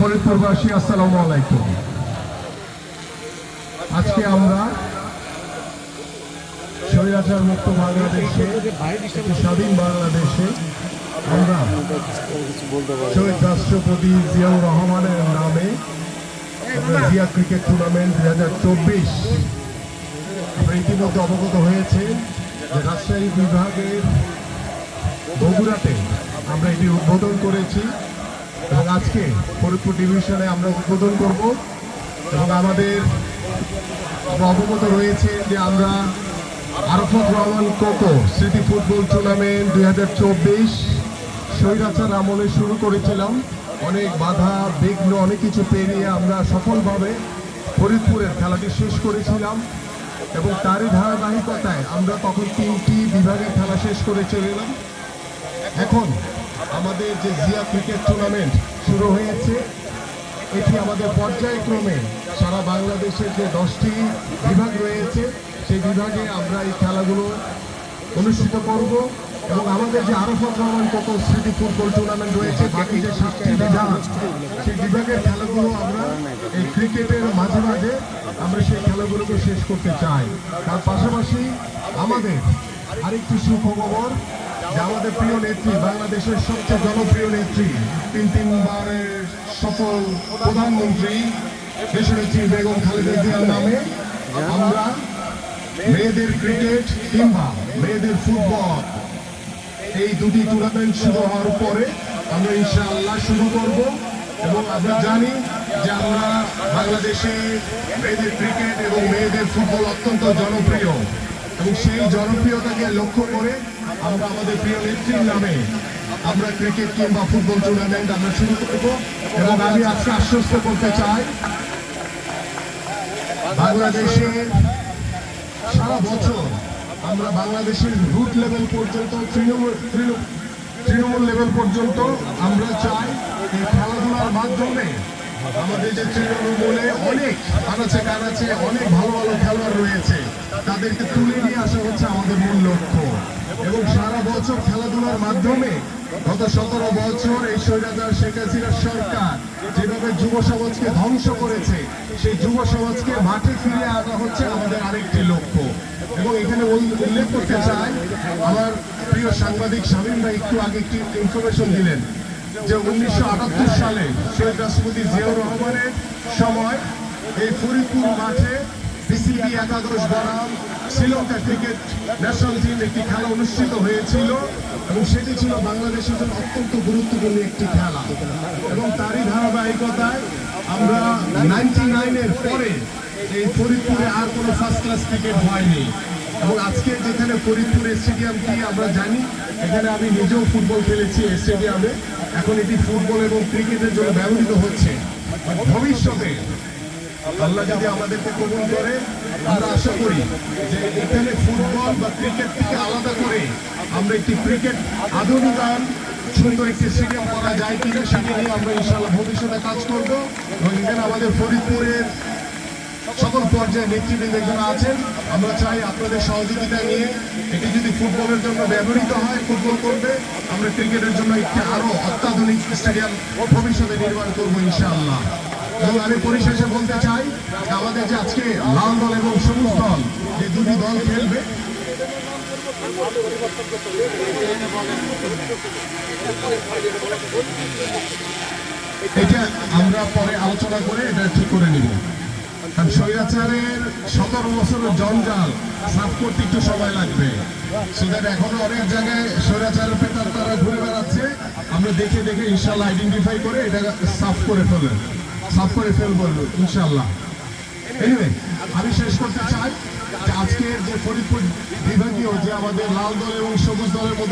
ফরিদপুরবাসী আসসালামু আলাইকুম। আজকে আমরা স্বৈরাচার মুক্ত বাংলাদেশে স্বাধীন বাংলাদেশে আমরা শহীদ রাষ্ট্রপতি জিয়াউর রহমানের নামে জিয়া ক্রিকেট টুর্নামেন্ট দুই হাজার চব্বিশ আমরা ইতিমধ্যে অবগত হয়েছে যে রাজশাহী বিভাগের বগুড়াতে আমরা এটি উদ্বোধন করেছি। এবং আজকে ফরিদপুর ডিভিশনে আমরা উদ্বোধন করব এবং আমাদের অবগত রয়েছে যে আমরা আরফত রহমান কোকো স্মৃতি ফুটবল টুর্নামেন্ট দুই হাজার চব্বিশ স্বৈরাচার আমলে শুরু করেছিলাম। অনেক বাধা, বিঘ্ন, অনেক কিছু পেরিয়ে আমরা সফলভাবে ফরিদপুরের খেলাটি শেষ করেছিলাম এবং তারই ধারাবাহিকতায় আমরা তখন তিনটি বিভাগের খেলা শেষ করে চলে এলাম। এখন আমাদের যে জিয়া ক্রিকেট টুর্নামেন্ট শুরু হয়েছে, এটি আমাদের পর্যায়ক্রমে সারা বাংলাদেশের যে দশটি বিভাগ রয়েছে, সেই বিভাগে আমরা এই খেলাগুলো অনুষ্ঠিত করব এবং আমাদের যে আরফত রহমান কত স্মৃতি ফুটবল টুর্নামেন্ট রয়েছে, বাকি যে সাতটি বিভাগ, সেই বিভাগের খেলাগুলো আমরা এই ক্রিকেটের মাঝে মাঝে আমরা সেই খেলাগুলোকে শেষ করতে চাই। তার পাশাপাশি আমাদের আরেকটি সুখবর আমাদের প্রিয় নেত্রী, বাংলাদেশের সবচেয়ে জনপ্রিয় নেত্রী, তিন তিনবারের সফল প্রধানমন্ত্রী দেশনেত্রী বেগম খালেদা জিয়ার নামে আমরা মেয়েদের ক্রিকেট কিংবা মেয়েদের ফুটবল, এই দুটি টুর্নামেন্ট শুরু হওয়ার পরে আমরা ইনশাআল্লাহ শুরু করব এবং আমরা জানি যে আমরা বাংলাদেশে মেয়েদের ক্রিকেট এবং মেয়েদের ফুটবল অত্যন্ত জনপ্রিয়। এবং সেই জনপ্রিয়তাকে লক্ষ্য করে আমরা আমাদের প্রিয় নেত্রীর নামে আমরা ক্রিকেট কিংবা ফুটবল টুর্নামেন্ট আমরা শুরু করব এবং আমি আজকে আশ্বস্ত করতে চাই বাংলাদেশে সারা বছর আমরা বাংলাদেশের রুট লেভেল পর্যন্ত, তৃণমূল, তৃণ- তৃণমূল লেভেল পর্যন্ত আমরা চাই এই খেলাধুলার মাধ্যমে আমাদের যে তৃণমূলে অনেক আনাচে কানাচে অনেক ভালো ভালো খেলোয়াড় রয়েছে। তাদেরকে তুলে নিয়ে আসা হচ্ছে আমাদের মূল লক্ষ্য। এবং সারা বছর খেলাধুলার মাধ্যমে গত সতেরো বছর এই স্বৈরাচার শেখ হাসিনার সরকার যেভাবে যুব সমাজকে ধ্বংস করেছে, সেই যুব সমাজকে মাঠে ফিরিয়ে আনা হচ্ছে আমাদের আরেকটি লক্ষ্য। এবং এখানে উল্লেখ করতে চাই, আমার প্রিয় সাংবাদিক স্বামীন ভাই একটু আগে একটি ইনফরমেশন দিলেন? যে উনিশশো আটাত্তর সালে শহীদ রাষ্ট্রপতি জিয়াউর রহমানের সময় এই ফরিদপুর মাঠে বিসিবি একাদশ বনাম শ্রীলঙ্কা ক্রিকেট ন্যাশনাল টিম একটি খেলা অনুষ্ঠিত হয়েছিল এবং সেটি ছিল বাংলাদেশের জন্য অত্যন্ত গুরুত্বপূর্ণ একটি খেলা। এবং তারই ধারাবাহিকতায় আমরা নাইনটি নাইনের পরে এই ফরিদপুরে আর কোনো ফার্স্ট ক্লাস ক্রিকেট হয়নি। এবং আজকে যেখানে ফরিদপুর স্টেডিয়ামটি আমরা জানি, এখানে আমি নিজেও ফুটবল খেলেছি স্টেডিয়ামে এখন এটি ফুটবল এবং ক্রিকেটের জন্য ব্যবহৃত হচ্ছে। ভবিষ্যতে আল্লাহ যদি আমাদেরকে কবুল করে, আমরা আশা করি যে এখানে ফুটবল বা ক্রিকেট থেকে আলাদা করে আমরা একটি ক্রিকেট আধুনিকায়ন সুন্দর একটি স্টেডিয়াম করা যায় কিনা সেটি নিয়ে আমরা ইনশাআল্লাহ ভবিষ্যতে কাজ করব। এবং এখানে আমাদের ফরিদপুরের সকল পর্যায়ে নেতৃবৃন্দ যারা আছেন, আমরা চাই আপনাদের সহযোগিতা নিয়ে এটি যদি ফুটবলের জন্য ব্যবহৃত হয়, ফুটবল করবে, আমরা ক্রিকেটের জন্য একটি আরও অত্যাধুনিক স্টেডিয়াম ভবিষ্যতে নির্মাণ করব ইনশাআল্লাহ। এবং আমি পরিশেষে বলতে চাই আমাদের যে আজকে লাল দল এবং সবুজ দল, যে দুটি দল খেলবে, এটা আমরা পরে আলোচনা করে এটা ঠিক করে নিব। কারণ স্বৈরাচারের সতেরো বছরের জঞ্জাল সাফ করতে একটু সময় লাগবে। সেটা এখনও অনেক জায়গায় স্বৈরাচারের পেতার তারা ঘুরে বেড়াচ্ছে। আমরা দেখে দেখে ইনশাল্লাহ আইডেন্টিফাই করে এটা সাফ করে ফেলবেন সাফ করে ফেলব ইনশাল্লাহ এনিওয়ে আমি শেষ করতে চাই আজকের যে ফরিদপুর বিভাগীয় যে আমাদের লাল দল এবং সবুজ দলের মধ্যে